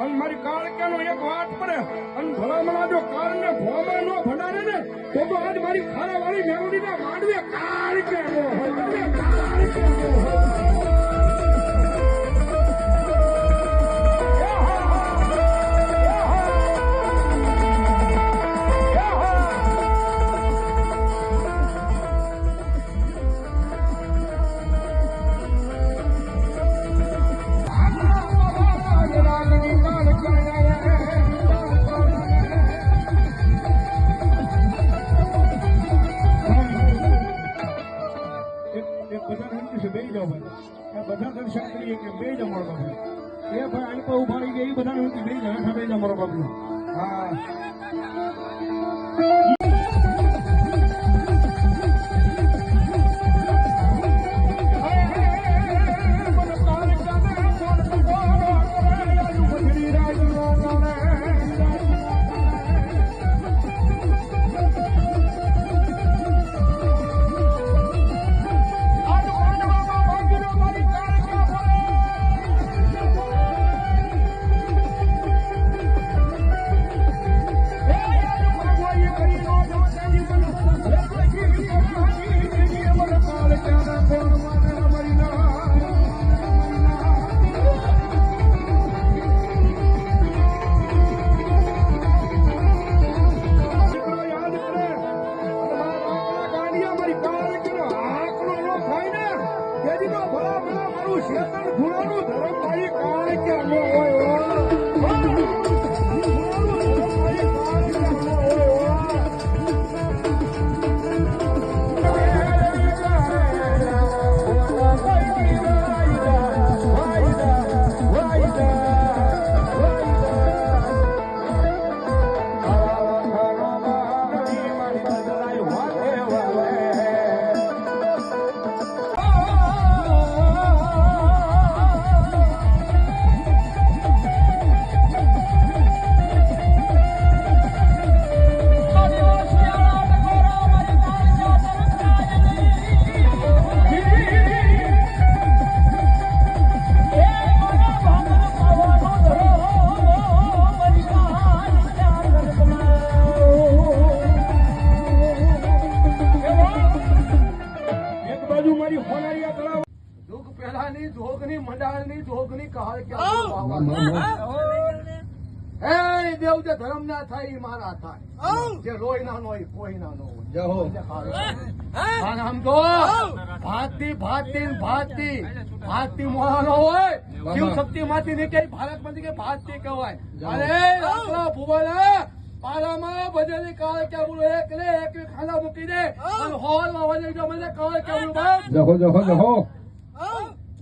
અને મારી કાળક્યાનો એક વાત પડે, અને ભલામણા જો કારણને ભોમાં ન ભંડારે ને, તો તો આજ મારી ખારાવાળી મેલોડીના માંડવે બે જ અમારો બાપુ. એ ભાઈ અહીં પર ઊભા રહી ગયા, એ બધા નંદી બે જ હેઠા બે જ અમારો બાપુ. હા. મંડાળની કે કહાળ ક્યાં હે દેવ જે ધર્મ ના થાય ઈ મારા થાય. જે લોહી ના નો કોઈ ના નો આમ તો. ભાતથી ભાતથી ને ભાતથી ભાતથી હોય. શિવ શક્તિ માંથી નીકળી ભારતમાંથી કે ભારતી કહેવાય. અરે ભુવાલા પાલામાં ભજેલી કાળ કેવું એક લે એક ખાલા મૂકી દે. અને હોલમાં વજે જો મને કાળ કેવું બોલો બસ જહો જહો જહો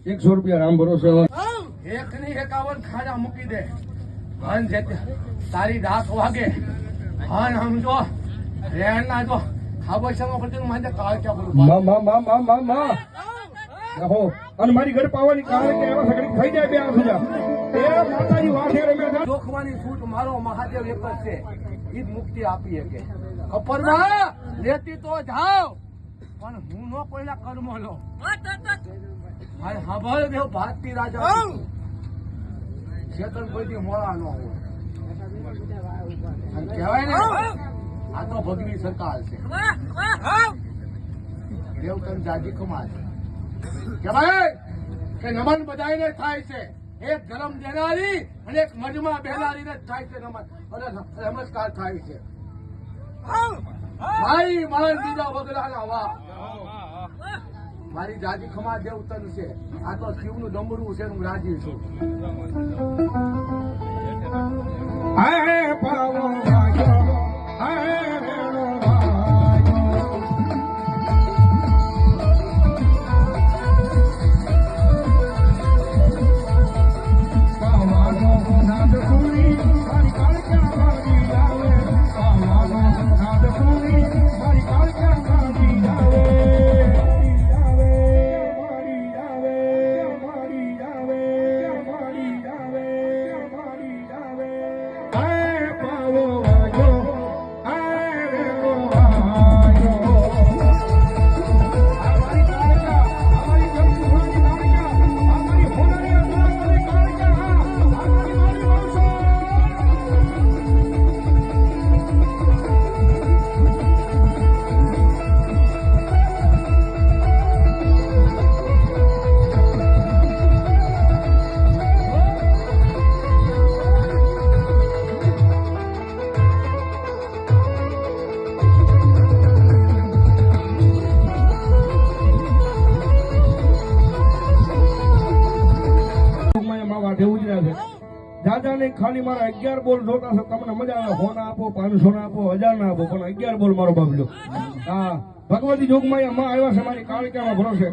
એકસો રૂપિયા રામ ભરોસે. એક ની એકાવન ખાડા મૂકી દે. હન જે તારી દાંત વાગે. હન સમજો જો રેણ ના જો. ખાબોચામાં પડતી માથે કાળ ક્યાં બોલું મા મા મા મા મા મા. જહો અને મારી ઘર પાવાની કારણ કે એવા સગડી થઈ જાય બે આંસુ એ માતાજી વાસે રમ્યા જોખવાની છૂટ મારો મહાદેવ એક જ છે. ઈ મુક્તિ આપી શકે. કપરમાં લેતી તો જાવ પણ હું નો કોઈના કર્મ લો મારે સાંભળ દેવ ભારતી રાજા. ચેતન કોઈથી મોડા ન હોય અને કહેવાય ને આ તો ભગવી સરકાર છે. દેવતન જાજી કુમાર છે કહેવાય કે નમન બધાને થાય છે. એક ધર્મ દેનારી અને એક મજમાં બેનારીને જ થાય છે નમન. અને નમસ્કાર થાય છે. મારી મારા દીધા વગડાના વાહ. મારી જાજી ખમા દેવતન છે. આ તો શિવનું ડમરું છે હું રાજી છું. ખાલી મારા અગિયાર બોલ જોતા છે તમને મજા આવે. ફોન આપો પાંચસો ના આપો હજાર ના આપો પણ અગિયાર બોલ મારો બાબલો હા ભગવતી જોગમાં માં આવ્યા છે મારી કાળિકામાં ભરોસે.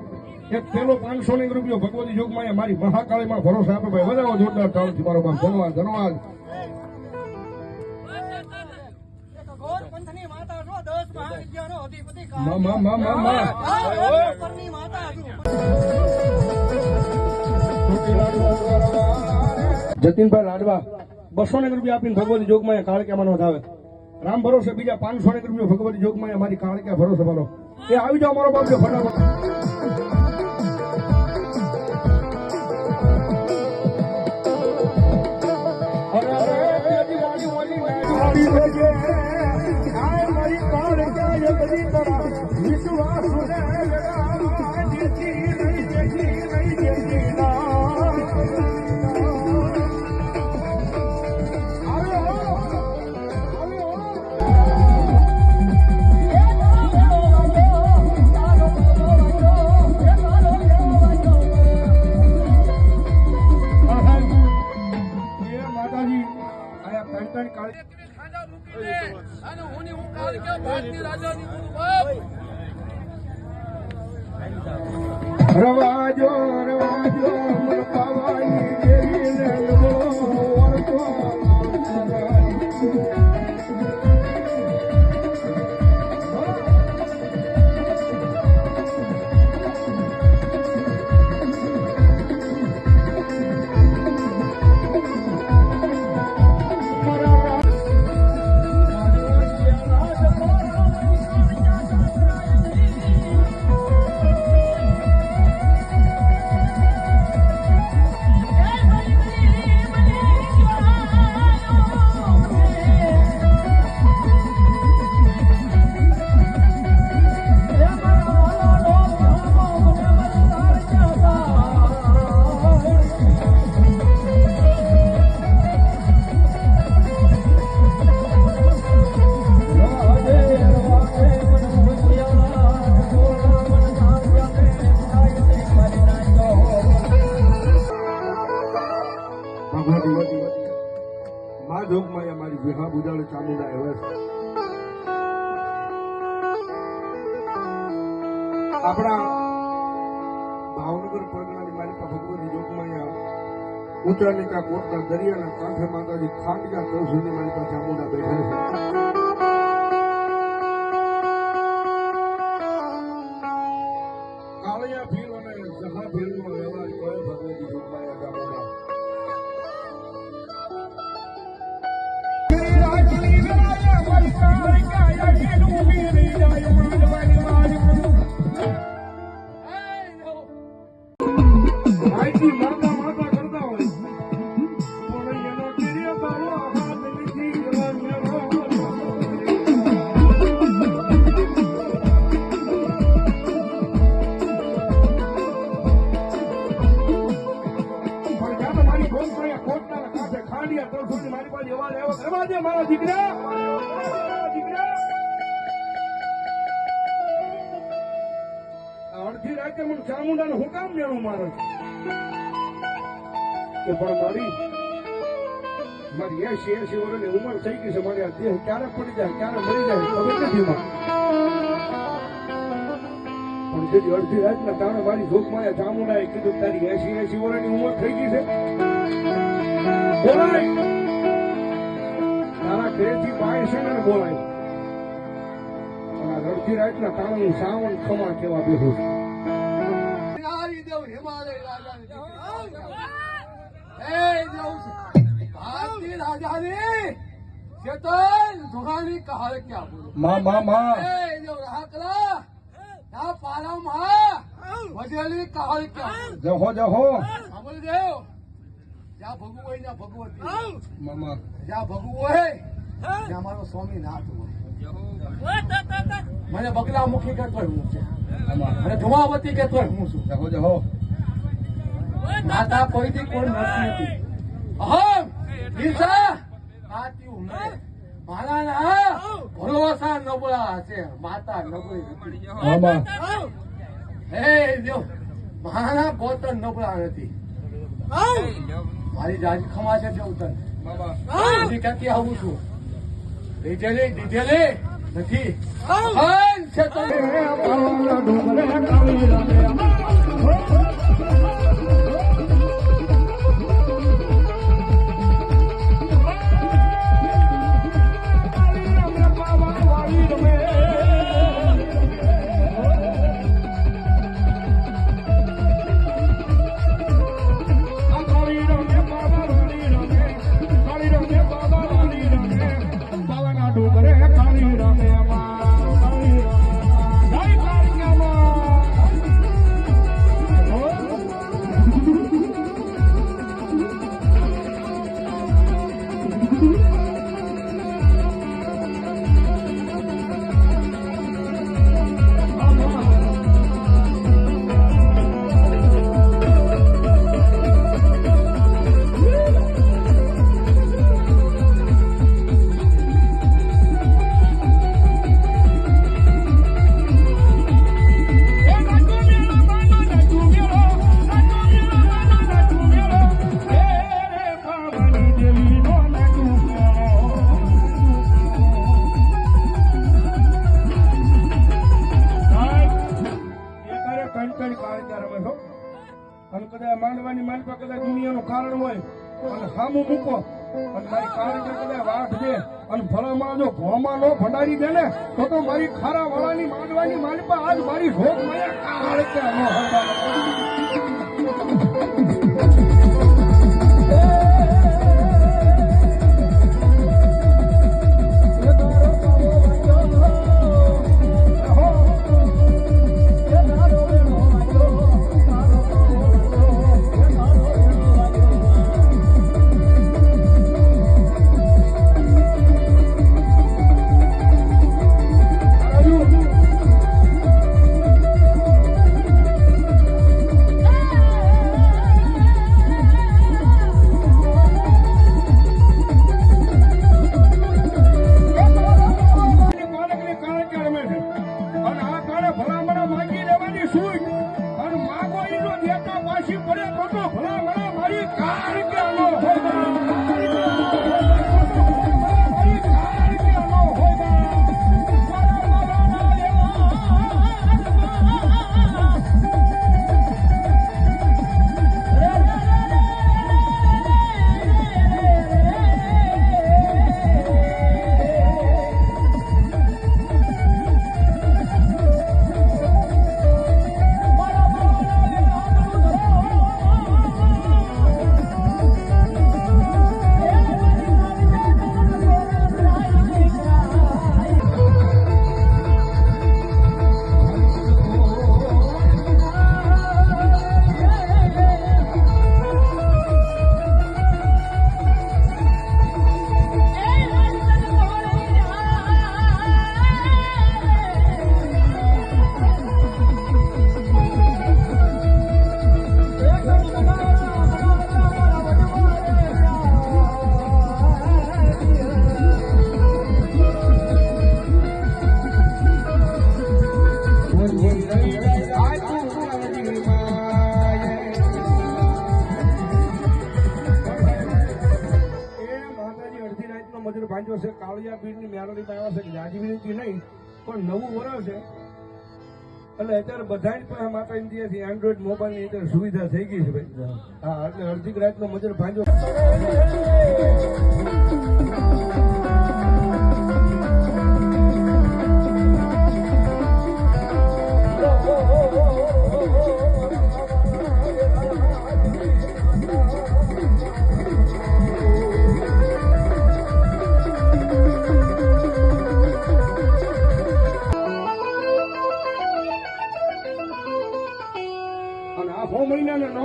એક પેલો પાંચસો ને રૂપિયો ભગવતી જોગમાં મારી મહાકાળીમાં ભરોસે આપે ભાઈ વધારો જોરદાર તાળથી મારો બાપ. ધન્યવાદ ધન્યવાદ. કાળ. મા મા મા મા. જતીનભાઈ લાડવા બસો ને રૂપિયા આપીને ભગવતી જોગમાં કાળક્યામાં નો થાવે રામ ભરોસે બીજા પાંચસો ને રૂપિયા ભગવતી જોગમાં મારી કાળક્યા ભરોસે મારો એ આવી જાઓ મારો બાપ ફટાફટ અરે આપણા ભાવનગર પરગણાની પાસે ભગવતી જોગમાયા ઉત્તરાયણ કા કોટના દરિયાના કાંઠે માતાજી ખાંડિયા તળ સુધી મારી પાસે ચામુંડા બેઠા છે. કાળિયા ભીલ અને જહા ભીલનો ભગવતી જોગમાં ચામુંડા એસી એસી વર્ષની ઉંમર થઈ ગઈ છે, મારે આ દેહ ક્યારે પડી જાય, ક્યારે મરી જાય ખબર નથી પણ જેથી અડધી રાતના તાણે મારી જોગમાં આ ચામુંડાએ કીધું, તારી એસી એસી વર્ષની ઉંમર થઈ ગઈ છે. બોલાય! તારા ઘરેથી પાય છે ને બોલાય. અને આ અડધી રાતના તાણે સાવન ખમા કેવા બેઠું છું. રાજાની ચેતન ધોરાની કહાર ક્યાં બોલો મા મા મા. હે દેવ રાકલા ના પારા માં. વધેલી કહાર ક્યાં જહો જહો. સાંભળ દેવ જ્યાં ભગવું હોય ત્યાં ભગવતી મામા જ્યાં ભગવું હોય ત્યાં મારો સ્વામી નાથ હોય. મને બગલા મુખી કહેતો હું છે. મને ધુમાવતી કહેતો હું છું. જહો જહો. માતા કોઈથી કોઈ નથી હતી. અહમ ઈર્ષા નહીં. મારા ભરોસા નબળા છે માતા નબળી હે જો મારા પોતન નબળા નથી મારી જાજી ખમા છે જવું તને બાબા હજી ક્યાંથી આવું છું લીધેલી દીધેલી નથી છે તને ભંડારી દે તો મારી ખારા વાળાની માંડવાની માલપા આજ મારી રોગ મળ્યા પણ છે. એટલે અત્યારે બધા આ માતા ઇન્ડિયાથી એન્ડ્રોઈડ મોબાઈલની અત્યારે સુવિધા થઈ ગઈ છે ભાઈ. હા. એટલે અડધી રાતનો મજૂર ભાંજો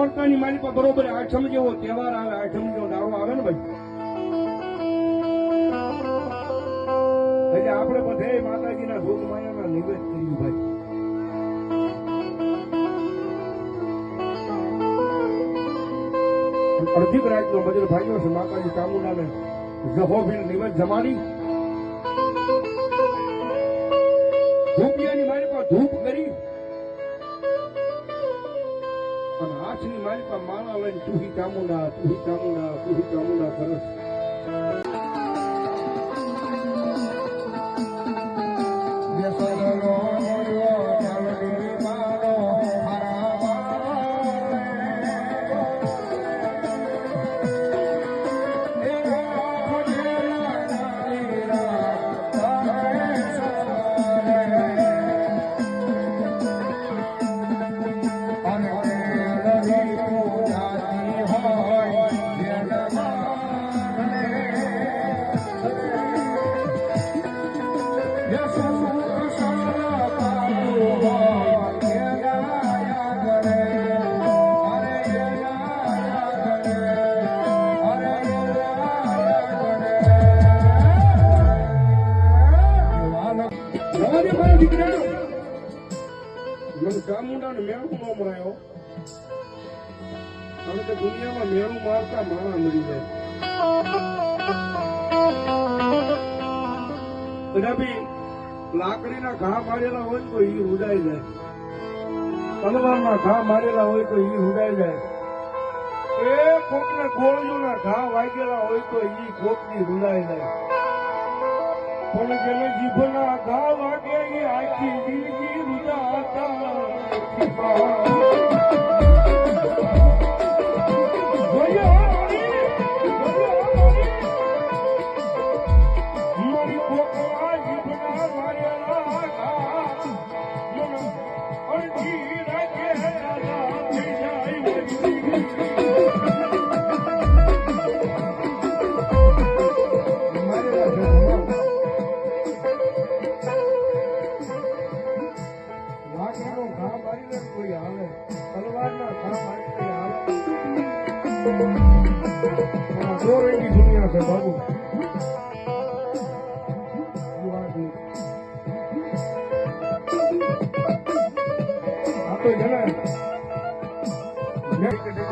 મહિનાના નોરતાની મારી પાસે બરોબર આઠમ જેવો તહેવાર આવે આઠમ જેવો દાડો આવે ને ભાઈ. એટલે આપણે બધે માતાજીના ભોગ માયાના નિવેદ કર્યું ભાઈ. અડધી રાતનો બજર ભાઈઓ છે, માતાજી ચામુંડાને જહોબીલ નિવેદ જમાડી. ધૂપિયાની મારી પાસે ધૂપ કરી માછલી મારી પાસે માળા લઈને તુહી કામુના તુહી કામુના તુહી કામુના સરસ દુનિયામાં મેળું મારતા માણા મરી જાય. બધા લાકડીના ઘા મારેલા હોય તો ઈ ઉડાઈ જાય. તલવારના ઘા મારેલા હોય તો ઈ ઉડાઈ જાય. એ કોકને ગોળીઓના ઘા વાગેલા હોય તો ઈ કોકની ઉડાઈ જાય. પણ જેને જીભના ઘા વાગે એ આખી જિંદગી રૂડાતા જોયો દુનિયા છે બાબુ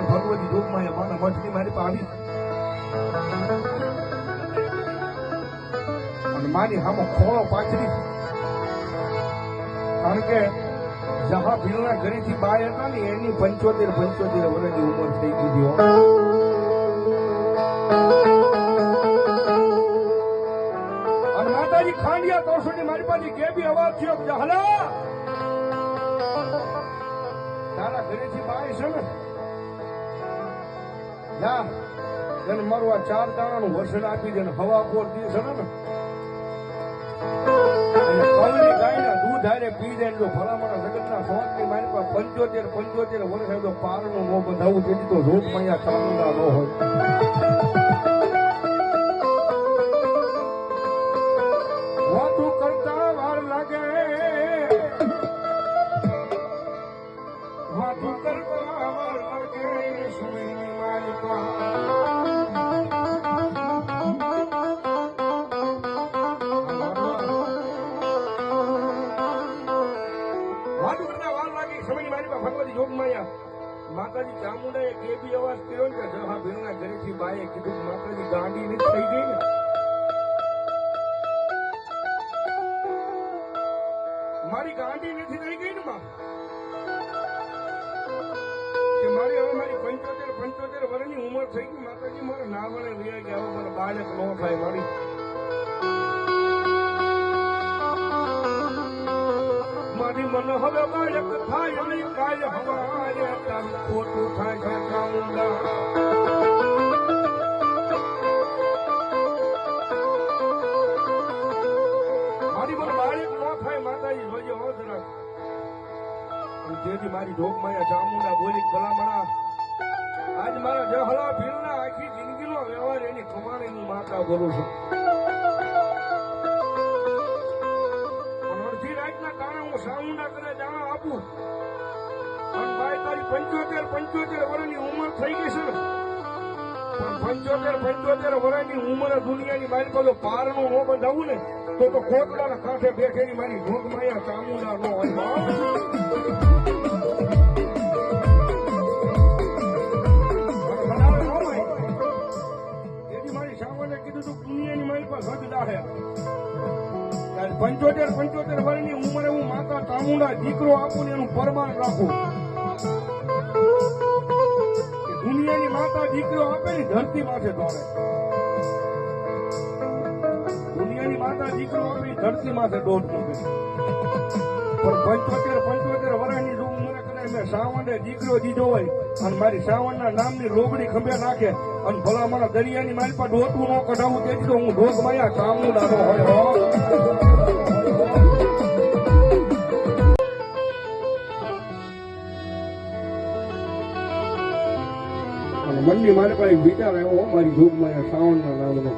ભગવતી જોગમાં માના મઠની મારી પાસે આવી અને મારી હામો ખોળો પાછળી કારણ કે જહા ભીલના ઘરેથી બાય હતા ને, એની પંચોતેર પંચોતેર વર્ષની ઉંમર થઈ ગઈ અને માતાજી ખાંડિયા તોરસોની મારી પાસે કેબી અવાજ થયો કે હલા! તારા ઘરેથી બાય છે ને. જા એને મારું આ ચાર દાણાનું વસણ આપી દે ને હવા કોર દે છે ને. હારે પી જાય જો ભલામણા જગતના સોંતની મારી પાસે પંચોતેર પંચોતેર વર્ષ પારનું મોં બંધાવું તેથી તો રોગ મૈયા ચામુંડા ન હોય. માતાજી ચામુંડાએ કેબી અવાજ કર્યો ને કે જહા ભીલના ઘરેથી બાએ કીધું માતાજી ગાંડી નથી થઈ ગઈ ને. મારી ગાંડી નથી થઈ ગઈ ને માં મારી હવે મારી પંચોતેર પંચોતેર વર્ષની ઉંમર થઈ ગઈ. માતાજી મારે ના વળે વ્યા ગયા મારે બાળક ન થાય મારી. મારી મન હવે બાળક થાય નહીં કાય હવાય, તારું ખોટું થાય છે ચામુંડા મારી ન ઢોકમાયા ચામુંડા બોલી ગલામણા આજ મારા જહલા ભીલના આખી જિંદગીનો વ્યવહાર એની કમાણીની માતા બોલું છું. હું જાણ આપું. તારી પંચોતેર પંચોતેર વર્ષની ઉંમર થઈ ગઈ છે પણ પંચોતેર પંચોતેર વર્ષની દુનિયાની મારી પાસે પારનું ન બંધાવું ને, તો તો કોટલાના કાંઠે બેઠેલી મારી ચામુંડા હોય. ન હોય. મારી સામાને કીધું તું, દુનિયાની મારી પાસે હદ ત્યારે પંચોતેર પંચોતેર વર્ષની ઉંમરે હું માતા ચામુંડા દીકરો આપું ને એનું પરમાન રાખું. દુનિયાની માતા દીકરો આપે ને ધરતી માથે દોડે. દુનિયાની માતા દીકરો આપે ધરતી માથે દોડ મૂકે પણ પંચોતેર પંચોતેર વર્ષની ઉંમરે કદાચ મેં સાવંડે દીકરો દીધો હોય અને મારી સાવણના નામની રોગડી ખંભે નાખે અને ભલા મારા દરિયાની મારી પાસે ડોટું ન કઢાવું, તેથી તો હું ઢોક માયા કામનું દાદો હોય હો. મારે પાસે એક વિચાર આવ્યો મારી જોગ માયા સાવણના નામનો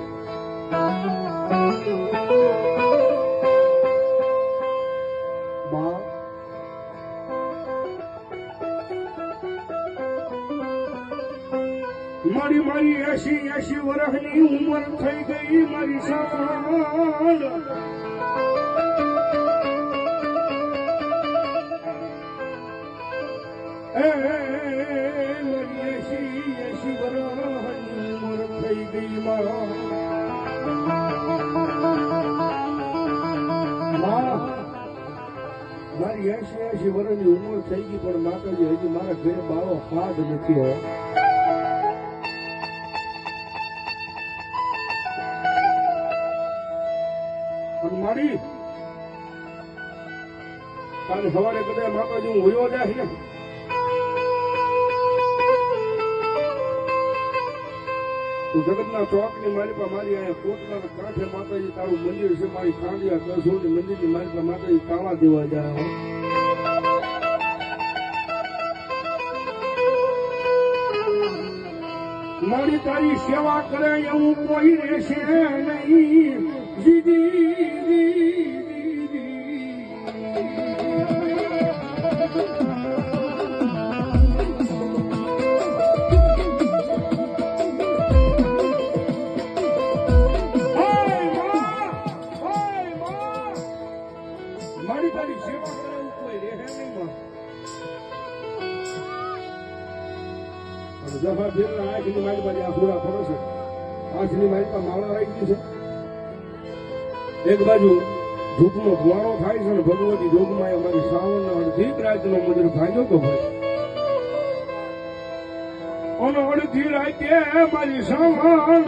મારી મારી એસી એસી વર્ષની ઉંમર થઈ ગઈ, મારી સાવણ મારા એસી એસી વર્ષની ઉંમર થઈ ગઈ, પણ માતાજી હજી મારા ઘરે બાળો હાથ નથી હોય મારી સવારે કદાચ માતાજી હું હોયો જાય ને જગતના ચોકની મારી પાસે મારી અહીંયા કોટના કાંઠે માતાજી તારું મંદિર છે, મારી કાંડિયા કરશું મંદિરની મારી પાસે માતાજી તાળા દેવા જાય. મારી તારી સેવા કરે એવું કોઈ રહેશે નહીં જીજી મારી તારી સેવા કરાવું કોઈ રહે નહીં માં એક બાજુ ધૂપનો ધુવાળો થાય છે ને ભગવતી જોગમાં અમારી શ્રાવણના અડધી રાતનો મંદિર ભાંગ્યો તો હોય. અને અડધી રાતે મારી શ્રાવણ